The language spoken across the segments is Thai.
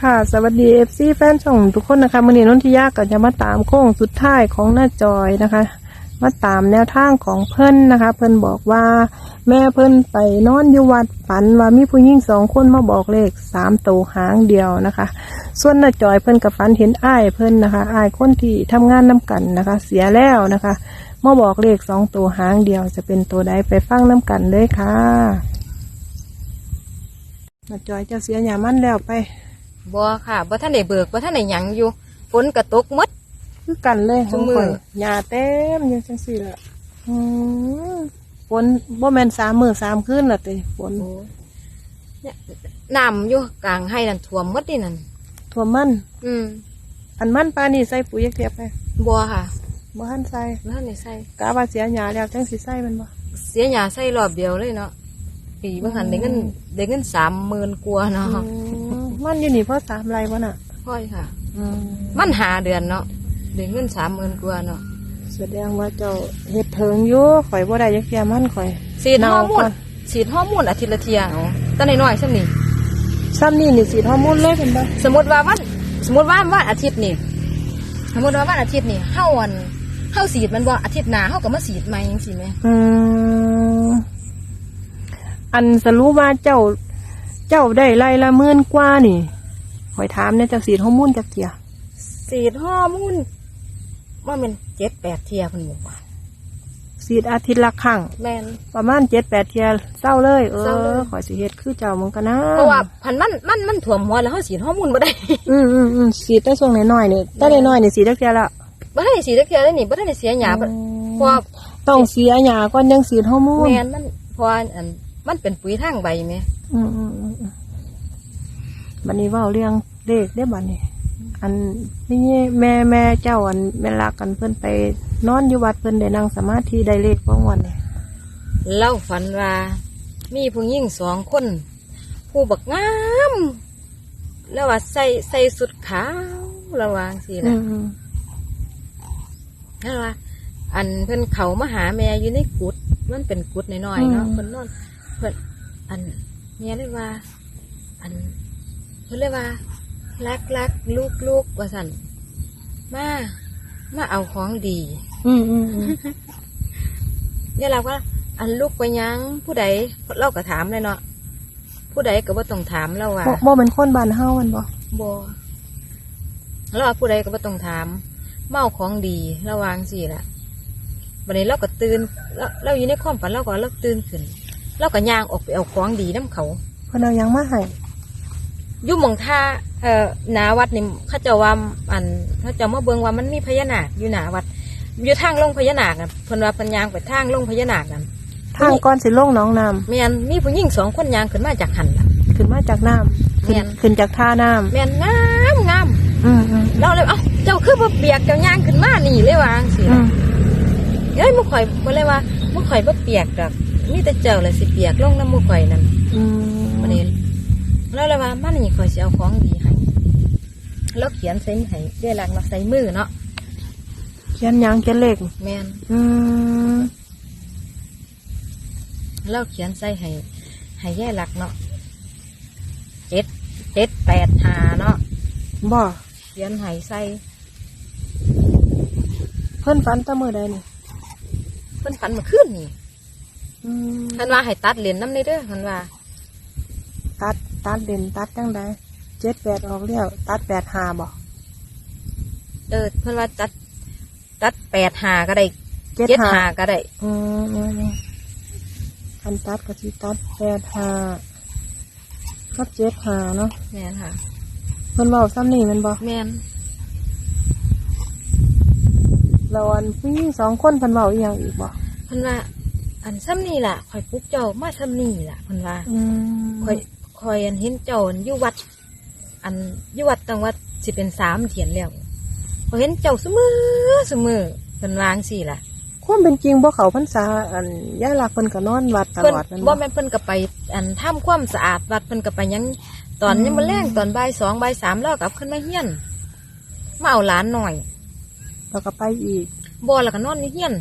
ค่ะสวัสดีเอฟซีแฟนช่องทุกคนนะคะมื่อนี้นนทิยาก็จะมาตามโค้งสุดท้ายของหน้าจอยนะคะ มาตามแนวทางของเพิ่นนะคะ เพิ่นบอกว่าแม่เพิ่นไปนอนอยู่วัดฝันว่ามีผู้หญิงสองคนมาบอกเลขสามตัวหางเดียวนะคะ ส่วนหน้าจอยเพิ่นกับฝันเห็นอ้ายเพิ่นนะคะอ้ายคนที่ทำงานน้กันนะคะ เสียแล้วนะคะมาบอกเลขสองตัวหางเดียวจะเป็นตัวใดไปฟังน้กันเลยค่ะหน้าจอยจะเสียหยามันแล้วไป บ่ค่ะบ่ท่านได้เบิกบ่ท่านได้หยังอยู่ฝนกระตกหมด คือกันเลยซุมื้อ ข่ยหญ้าเต็มอยู่จังสี่ละอืมฝนบ่แม่นสามมือสามคืนละติฝนเนี่ยน้ำอยู่กลางให้นั่นท่วมหมดนี่นั่นท่วมมัน อืมอันมันปลานี่ใส่ปุ๋ยเทียบไปบ่ค่ะบ่ทันใส่บ่ท่านได้ใส่ กะว่าเสียหญ้าแล้วจังสิใส่มันบ่ เสียหยาใส่รอบเดียวเลยเนาะปีเบิ่งหันได้เงินได้เงิน30,000กว่าเนาะอืม มันอยู่นี่เพราะสามไรบ่น่ะค่อยค่ะ อืมมันหาเดือนเนาะได้เงิน30,000กว่าเนาะแสดงว่าเจ้าเฮ็ดเถิงอยู่ข่อยบ่ได้จักเทียมันข่อยฉีดฮอร์โมเน่าก่นอนฉีดฮอร์โมนอาทิตย์ละเที่ยเอาแต่น้อยๆซั่นนี่ซ้ำนี่นี่สีดฮอร์โมนเลยเป็นบ่สมมุติว่าวันสมมุติว่าวันอาทิตย์นี่ สมมุติว่าวันอาทิตย์นี่เฮาอันเฮาฉีดมันบ่อาทิตย์หน้าเฮาก็มาฉีดใหม่จังซี่แหมอืมอันสรุปว่าเจ้า เจ้าได้ไล่ละหมื่นกว่านี่ข่อยถามเนี่ยเจ้าสีดฮอร์โมนจักเทียสีดฮอร์โมนว่ามันเจ็ดแปดเทียเพิ่นบอกว่าสีดอาทิตย์ละครั้งแม่น ประมาณเจ็ดแปดเทียเศร้าเลย เอเศร้าเลอยข่อยสิเฮ็ดคือเจ้ามึงกันนะเพราะว่าพันมันมันมันถ่วมหัวแล้วเฮาสีดฮอร์โมนบ่ได้ อืมอืมอืมสีดแต่ช่วงน้อยๆนี่แต่น้อยๆนี่สีดจักเทียละ บ่ได้สีดจักเทียเลยนี่บ่ได้เสียหยาบ่เพราะว่าต้องเสียหยาก่อนยังสีดฮอร์โมนแม่นมันเพราะว่าอันมันเป็นปุ๋ยทางใบแม่อืมอืมอืมอืมบัดนี้เว่าเรื่องเลขได้อบัดนี้ อันนี่แม่แม่เจ้าอันแม่รักกันเพิ่นไป นอนอยู่วัดเพิ่นได้นั่งสมาธิได้เลขของวันนี้เล่าฝันว่า มีผู้หญิงสองคน ผู้บักงาม แล้วว่าใส่ใส่สุดขาวระวาจังสิอืล่ะมอืมนั่นว่า อันเพิ่นเขามาหาแม่อยู่ในกุดมันเป็นกุดน้อยๆเนาะเพิ่นนอนเพิ่นอัน แม่เลยว่า อันเพิ่นเลยว่ารักรักลูกลูกว่าสั่นมามาเอาของดี อืมอืมอืมเนี่ยเราก็อันลูกไปยังผู้ใดเราก็ถามเลยเนาะผู้ใดก็บ่ต้องถามเราว่าบ่บ่เป็นคนบ้านเฮามันบ่บ่เราว่าผู้ใดก็บ่ต้องถามมาเอาของดีระวาจังสิล่ะวันนี้เราก็ตื่นเราเราอยู่ในความฝันเราก็เราตื่นขึ้น เราก็ย่างออกไปเอาของดีน้ำเขาเพิ่นเอาหยังมาให้อยู่หมองท่าเอ่อหนาวัดนี่เขาเจะว่าอันเขาเจะมาเบิ่งว่ามันมีพญานาคอยู่หนาวัด อยู่ทางลงพญานาคน่ะเพิ่นว่าเพิ่นย่างไปทางลงพญานาคนั่นทางก้อนสิลงหน้องน้ำแม่นมีผู้หญิงสองคนย่างขึ้นมาจากหันล่ะขึ้นมาจากน้ำขึ้นแม่น ขึ้นจากท่าน้ำแม่นงามงามอืมอืมเราเลยเอ้าเจ้าคือบ่เปียกเจ้าย่างขึ้นมานี่เลยว่าจังซี่อืล่ะ มเอ้ยมุข่อยบ่เลยว่ามุข่อยบ่เปียกดอก มีแต่เจ้าแหละสิเปียกลงน้ำมุข่อยนั่นอืมวันนี้แล้วเลยว่ามันนี่คอยสิเอาของดีให้แล้วเขียนใส่ให้เรียรักเนาะใส่มือเนาะเขียนหยังเขียนเลขแมนอืมแล้วเขียนใส่ให้ให้แย่รักเนาะเจ็ดเจ็ดแปดหาเนาะบ่เขียนให้ใส่เพิ่นฝันแตะมื้อใดนี่เพิ่นฝันเมาขึ้นนี่ อืมเพิ่นว่าให้ตัดเหรียญน้ำในเด้อเพิ่นว่า ตัดตัดเด่นตัดจังใดเจ็ดแปดออกแล้วตัดแปดห้าบ่เออเพิ่นว่าตัด ตัดแปดหาก็ได้เจ็ดเจ็ดห้าหาก็ได้อืมอืมอืมอันตัดก็สิตัดแปดห้ากับเจ็ดห้าเนาะแม่นค่ะเพิ่นเว้าซ้ำนี่แมันบ่แม่นเราอันผู้หญิงสองคนเพิ่นเว้าอีหยังอีกบ่เพิ่นว่า อันซ้ำนี่ล่ะคอยปลุกเจ้ามาซ้ำนี่ล่ะเพิ่นว่าอืมคอยคอยอันเห็นเจ้าอันอยู่วัด อันอยู่วัดตังวัดสิเป็นสามเถียนแล้วคอยเห็นเจ้าเสมอเสมอเป็นวาจั่งสี่ล่ะ ความเป็นจริงบ่เขาพรรษาอันย่าลักเพิ่นก็นอนวัดตเพิ่นลอดแมันบ่บ่แม่นเพิ่นก็ไปอันทำความสะอาดวัดเพิ่นก็ไปหยังตอนอืมยังมาแรงตอนบ่ายสองบ่ายสามแล้วกลับขึ้นมาเฮียนมาเอาหลานหน่อย แล้วก็ไปอีกบ่แล้วก็นอนอยู่เฮียน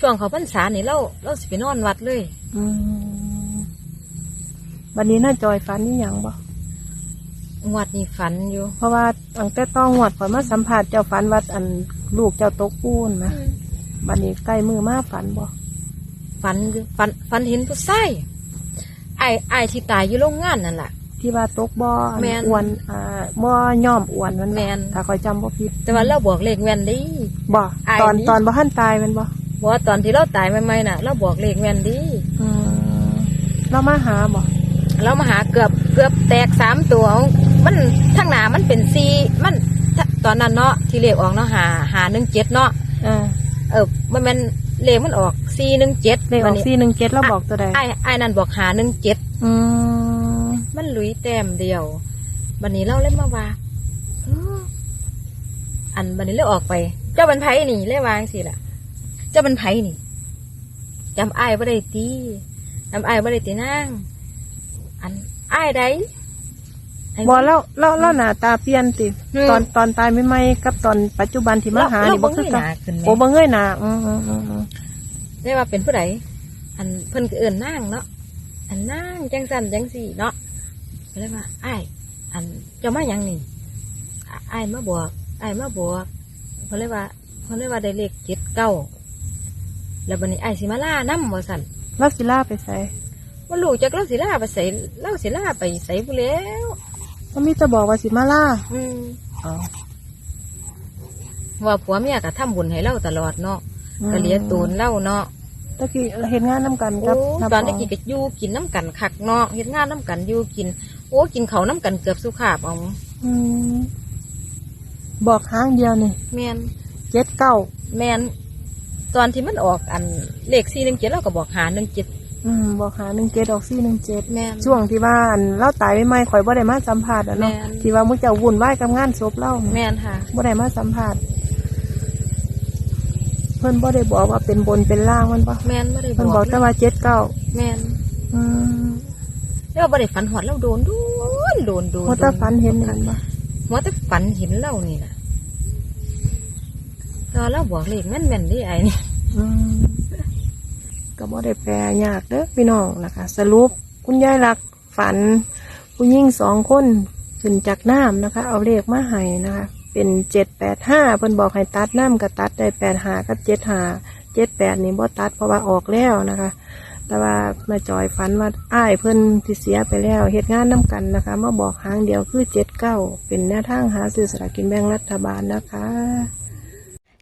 ช่วงเขาพรรษานี่เราเราสิไปนอนวัดเลยอืมบัดนี้น่าจอยฝันนี่หยังบ่วงวดนี้ฝันอยู่เพราะว่าตั้งแต่ต้องงวดก่อนมาสัมผัสเจ้าฝันว่าอันลูกเจ้าตกปูนนะบัดนี้ใกล้มือมาฝันบ่ฝันอยู่ฝันฝันเห็นผู้ชายไอ้ไอ้ที่ตายอยู่โรงงานนั่นแหละ ที่ว่าตกบ่อันแม่นอ้วนอ่าบ่ย่อมอ้วนมันแม่น ถ้าคอยจำบ่ผิดแต่ว่าเราบอกเลขแม่นดีบ่อ้ายตอนนี่ ตอนบ่ทันตายแมันบ่ เพราะว่าตอนที่เราตายใหม่ๆน่ะ เราบอกเลขแม่นดี อืมเรามาหาบ่เรามาหาเกือบเกือบแตกสามตัว มันทั้งหนามันเป็นซีมันถ้าตอนนั้นเนาะที่เลขออกเนาะหาหาหนึ่งเจ็ดเนาะอ่าเออมันมันเลขมันออกซีหนึ่งเจ็ดเลขออก417เราบอกตัวใดไอ้ไอ้นั่นบอกหาหนึ่งเจ็ดอืมมันหลุยแต้มเดียวบันนี้เราเล่นมาว่าเอ้ออันบันนี้เลยออกไป เจ้าบันไผนี่เลยวางสิล่ะ เจ้าบันไผนี่จำไอ้ายบ่ได้ตีจำไอ้ายบ่ได้ตีนั่งอันไอ้ายใดไอ้ บ่เราเราเราหน้าตาเปลี่ยนติ อืม ตอนตอนตายใหม่ๆกับตอนปัจจุบันที่มาหาเรนี่บ่เรคือเงยกันหน้าขึ้นไหม โอ้บ่เงยหน้าอืมอืมอืมอืมได้ว่าเป็นผู้ใดอันเพิ่นก็เอิ้นนั่งเนาะ อันนั่งจังสันจังสี่เนาะก็เลยว่าไอ้ายอันเจ้ามาหยังนี่อะอ้ายมาบอกอ้ายมาบอกเพิ่นเลยว่าเพิ่นเลยว่าได้เลขเจ็ดเก้า แล้วบัดนี้อ้ายสิมาล่านำบ่สั่นเราสิลาไปใส่ว่าลูกจักเล่าสิล่าไปใส่เล่าสิล่าไปใส่ผู้แล้วเขามีแต่บอกว่าสิมาล่าอืมอ๋อว่าผัวเมียก็ทำบุญให้เล่าตลอดเนาะก็เลี้ยงตูนเล่าเนาะตะกี้เห็นงานน้ำกันโอ้กับำตอนนี้ปงกินก็อยู่กินน้ำกันคักเนาะเฮ็ดงานน้ำกันอยู่กิน โอ้กินเขาวน้ำกันเกือบสุขาบเอาอืมบอกครั้งเดียวนี่แมนเจ็ดเก้าแมน ตอนที่มันออกอันเลขสี่หนึ่งเจ็ดเราก็บอกหาหนึ่งเจ็ด อืมบอกหาหนึ่งเจ็ดออกสี่หนึ่งเจ็ดแมนช่วงที่ว่าอันเล่าตายไม่ไม่ข่อยบ่ได้มาสัมผัสอะเนาะแม่น ที่ว่ามุกเจ้าวุ่นวายกับงานศพเล่าแมนค่ะ บ่ได้มาสัมผัสเพิ่นบ่ได้บอกว่าเป็นบนเป็นล่างมันปะแมนไม่ได้บเพิ่นบออกกแต่ว่าเจ็ดเก้าแมนอืมแล้วไม่ได้ฝันหอดเราโดนโดนโดนโดนเพราะถ้าฝันเห็นนั่นปะหัวแต่ฝันเห็นเรานี่นะ ตอนเราบอกเลขแม่นแม่นดิไอ้นี่อืมก็บ่ได้แปลยากเด้อพี่น้องนะคะ สรุปคุณยายรักฝัน ผู้หญิงสองคนขึ้นจากน้ำนะคะ เอาเลขมาให้นะคะ เป็นเจ็ดแปดห้าเพิ่นบอกให้ตัดน้ำก็ตัดได้แปดหากับเจ็ดหาเจ็ดแปดนี่บ่ตัดเพราะว่าออกแล้วนะคะ แต่ว่าม่จอยฝันว่าอ้ายเพิ่นที่เสียไปแล้วเหตุงานน้กันนะคะมาบอกหางเดียวคือเจ็ดเก้าเป็นแนวทางหาซื้อสลากกินแบ่งรัฐบาลนะคะ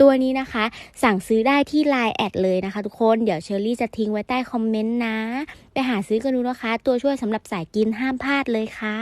ตัวนี้นะคะ สั่งซื้อได้ที่ Line แอดเลยนะคะทุกคน เดี๋ยวเชอรี่จะทิ้งไว้ใต้คอมเมนต์นะ ไปหาซื้อกันดูนะคะ ตัวช่วยสำหรับสายกินห้ามพลาดเลยค่ะ